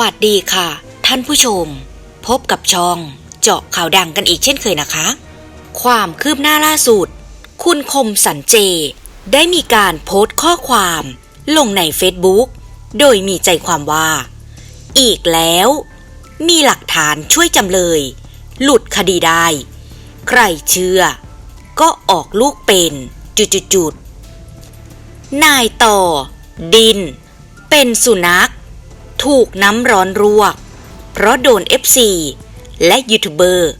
สวัสดีค่ะ ท่านผู้ชม พบกับช่องเจาะข่าวดังกันอีกเช่นเคยนะคะ ความคืบหน้าล่าสุด คุณคมสันเจ ได้มีการโพสต์ข้อความลงในเฟซบุ๊กโดยมีใจความว่า อีกแล้ว มีหลักฐานช่วยจำเลย หลุดคดีได้ ใครเชื่อ ก็ออกลูกเป็นจุดๆนายต่อ ดิน เป็นสุนัข ถูกน้ำร้อนรวก เพราะโดน FC และยูทูบเบอร์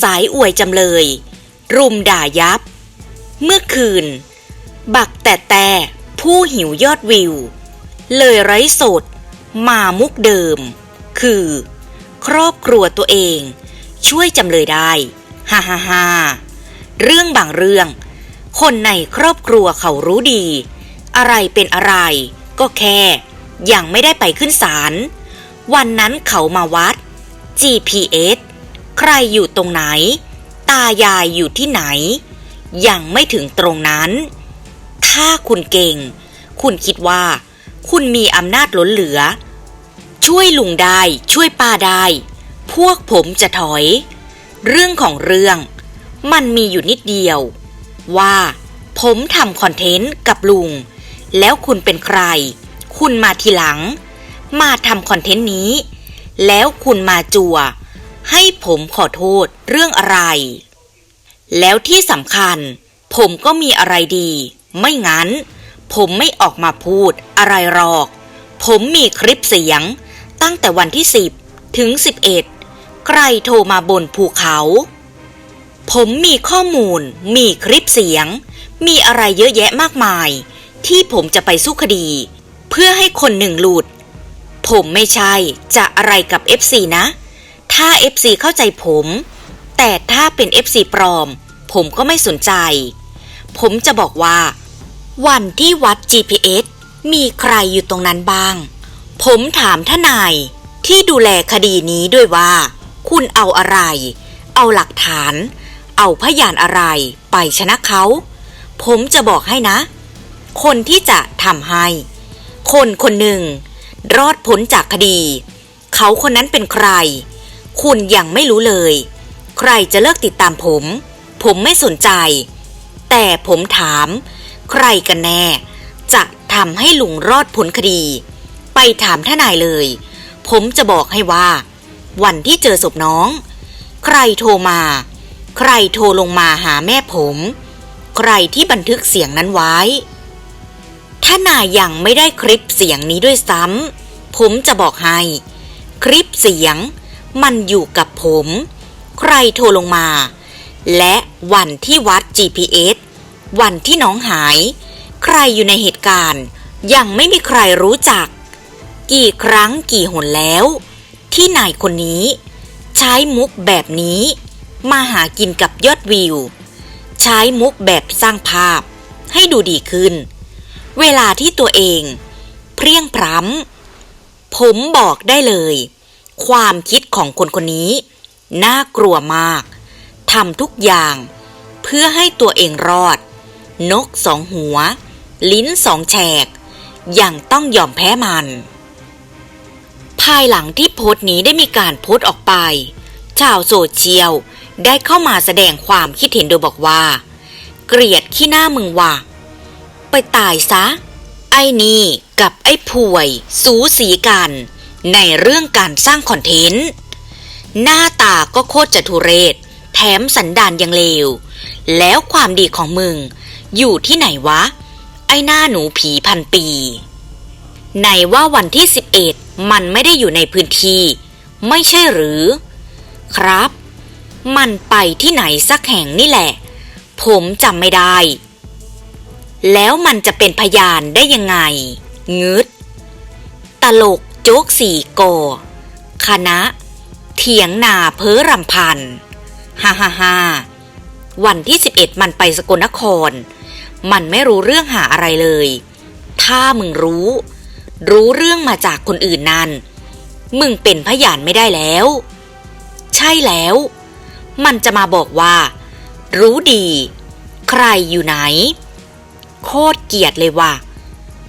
สายอวยจำเลย รุมด่ายับ เมื่อคืน บักแต่แต่ผู้หิวยอดวิว เลยไร้สด มามุกเดิม คือ ครอบครัวตัวเอง ช่วยจำเลยได้ฮ่าฮ่าฮ่าเรื่องบางเรื่อง คนในครอบครัวเขารู้ดี อะไรเป็นอะไรก็แค่ ยังไม่ได้ไปขึ้นศาล วันนั้นเขามาวัด GPS ใครอยู่ตรงไหน ตายายอยู่ที่ไหน ยังไม่ถึงตรงนั้น ถ้าคุณเก่ง คุณคิดว่า คุณมีอำนาจล้นเหลือ ช่วยลุงได้ ช่วยป้าได้ พวกผมจะถอย เรื่องของเรื่อง มันมีอยู่นิดเดียว ว่า ผมทำคอนเทนต์กับลุง แล้วคุณเป็นใคร คุณมาทีหลัง มาทำคอนเทนต์นี้ แล้วคุณมาจัว ให้ผมขอโทษเรื่องอะไร แล้วที่สำคัญ ผมก็มีอะไรดี ไม่งั้น ผมไม่ออกมาพูดอะไรหรอก ผมมีคลิปเสียง ตั้งแต่วันที่ 10 ถึง 11 ใครโทรมาบนภูเขา ผมมีข้อมูล มีคลิปเสียง มีอะไรเยอะแยะมากมายที่ผมจะไปสู้คดี เพื่อให้คนหนึ่งหลุด ผมไม่ใช่จะอะไรกับ FC นะ ถ้า FC เข้าใจผม แต่ถ้าเป็น FC ปลอม ผมก็ไม่สนใจ ผมจะบอกว่า วันที่วัด GPS มีใครอยู่ตรงนั้นบ้าง ผมถามทนายที่ดูแลคดีนี้ด้วยว่า คุณเอาอะไร เอาหลักฐาน เอาพยานอะไรไปชนะเขา ผมจะบอกให้นะ คนที่จะทำให้ คนคนหนึ่ง รอดพ้นจากคดี เขาคนนั้นเป็นใคร คุณยังไม่รู้เลย ใครจะเลิกติดตามผม ผมไม่สนใจ แต่ผมถาม ใครกันแน่ จะทำให้ลุงรอดพ้นคดี ไปถามทนายเลย ผมจะบอกให้ว่า วันที่เจอศพน้อง ใครโทรมา ใครโทรลงมาหาแม่ผม ใครที่บันทึกเสียงนั้นไว้ ถ้านายยังไม่ได้คลิปเสียงนี้ด้วยซ้ำผมจะบอกให้ คลิปเสียง มันอยู่กับผม ใครโทรลงมา และวันที่วัด GPS วันที่น้องหาย ใครอยู่ในเหตุการณ์ ยังไม่มีใครรู้จัก กี่ครั้งกี่หนแล้ว ที่นายคนนี้ ใช้มุกแบบนี้ มาหากินกับยอดวิว ใช้มุกแบบสร้างภาพ ให้ดูดีขึ้น เวลาที่ตัวเอง เพรียงพร้ำผมบอกได้เลย ความคิดของคนคนนี้ น่ากลัวมากทำทุกอย่าง เพื่อให้ตัวเองรอด นกสองหัว ลิ้นสองแฉก ยังต้องยอมแพ้มัน ภายหลังที่โพสต์นี้ได้มีการโพสต์ออกไป ชาวโซเชียลได้เข้ามาแสดงความคิดเห็นโดยบอกว่า เกลียดขี้หน้ามึงว่ะ ไปตายซะ ไอ้นี่กับไอ้ป่วย สูสีกัน ในเรื่องการสร้างคอนเทนต์ หน้าตาก็โคตรจะทุเรศ แถมสันดานยังเลว แล้วความดีของมึง อยู่ที่ไหนวะ ไอ้หน้าหนูผีพันปีไหนว่าวันที่ 11 มันไม่ได้อยู่ในพื้นที่ ไม่ใช่หรือ ครับ มันไปที่ไหนสักแห่งนี่แหละ ผมจำไม่ได้ แล้วมันจะเป็นพยานได้ยังไง งึด ตลกโจ๊กสี่โก คณะ เถียงนาเพ้อรำพัน ฮ่าฮ่าฮ่าวันที่ 11 มันไปสกลนคร มันไม่รู้เรื่องหาอะไรเลย ถ้ามึงรู้ รู้เรื่องมาจากคนอื่นนั่น มึงเป็นพยานไม่ได้แล้ว ใช่แล้ว มันจะมาบอกว่า รู้ดี ใครอยู่ไหน โคตรเกลียดเลยว่ะ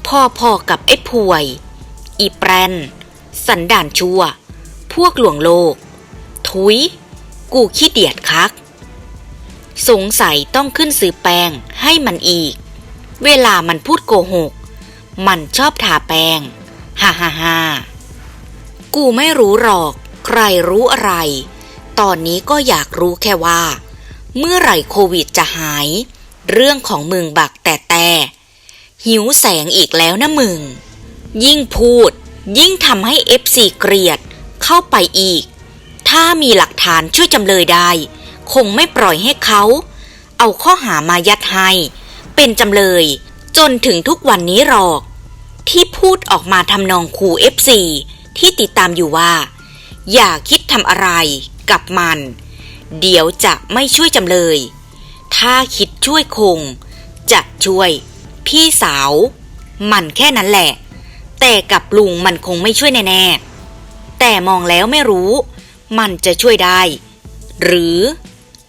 พ่อพอกับไอ้พวย อีแปรน สันดานชั่ว พวกหลวงโลก ทุย กูขี้เดียดคัก สงสัยต้องขึ้นซื้อแป้งให้มันอีก เวลามันพูดโกหก มันชอบทาแป้ง ฮ่าฮ่าฮ่ากูไม่รู้หรอก ใครรู้อะไร ตอนนี้ก็อยากรู้แค่ว่า เมื่อไหร่โควิดจะหาย เรื่องของมึงบักแต่แต่หิวแสงอีกแล้วนะมึง ยิ่งพูด ยิ่งทำให้เอฟซีเกลียดเข้าไปอีก ถ้ามีหลักฐานช่วยจำเลยได้ คงไม่ปล่อยให้เขา เอาข้อหามายัดให้ เป็นจำเลย จนถึงทุกวันนี้หรอก ที่พูดออกมาทำนองขู่เอฟซีที่ติดตามอยู่ว่า อย่าคิดทำอะไรกับมัน เดี๋ยวจะไม่ช่วยจำเลย ถ้าคิด ช่วยคง จะช่วย พี่สาว มันแค่นั้นแหละ แต่กับลุงมันคงไม่ช่วยแน่ๆ แต่มองแล้วไม่รู้ มันจะช่วยได้ หรือ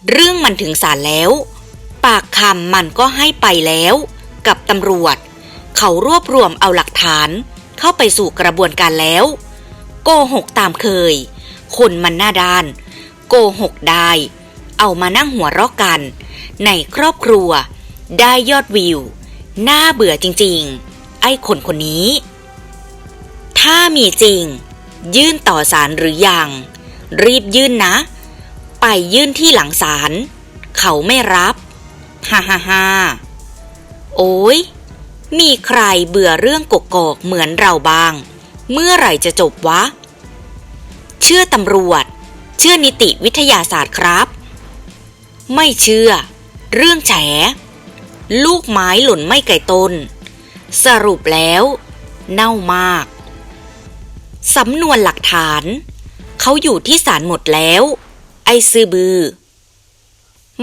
เรื่องมันถึงศาลแล้ว ปากคำมันก็ให้ไปแล้ว กับตำรวจ เขารวบรวมเอาหลักฐาน เข้าไปสู่กระบวนการแล้ว โกหกตามเคย คนมันหน้าด้าน โกหกได้ เอามานั่งหัวเราะกัน ในครอบครัว ได้ยอดวิว น่าเบื่อจริง ๆ ไอ้คนคนนี้ ถ้ามีจริง ยื่นต่อศาลหรือยัง รีบยื่นนะ ไปยื่นที่หลังศาลเขาไม่รับ ฮ่าฮ่าฮ่าโอ้ยมีใครเบื่อเรื่องกกอกเหมือนเราบ้าง เมื่อไหร่จะจบวะ เชื่อตำรวจ เชื่อนิติวิทยาศาสตร์ครับ ไม่เชื่อ เรื่องแฉ ลูกไม้หล่นไม่ไกลต้นสรุปแล้ว เน่ามาก สำนวนหลักฐาน เขาอยู่ที่ศาลหมดแล้ว ไอซื้อบือ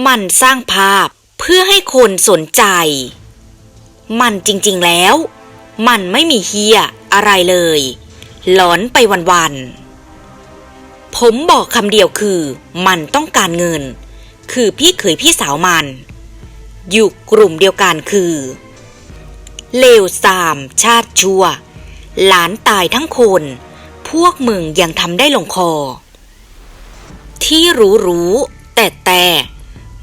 มันสร้างภาพเพื่อให้คนสนใจ มันจริงๆแล้ว มันไม่มีเฮียอะไรเลย หลอนไปวันๆผมบอกคำเดียวคือ มันต้องการเงิน คือพี่เขยพี่สาวมัน อยู่กลุ่มเดียวกันคือ เลวสามชาติชั่ว หลานตายทั้งคน พวกมึงยังทำได้ลงคอ ที่รู้รู้แต่แต่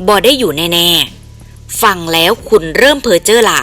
บ่ได้อยู่แน่ ๆ ฟังแล้วคุณเริ่มเพ้อเจ้อล่ะ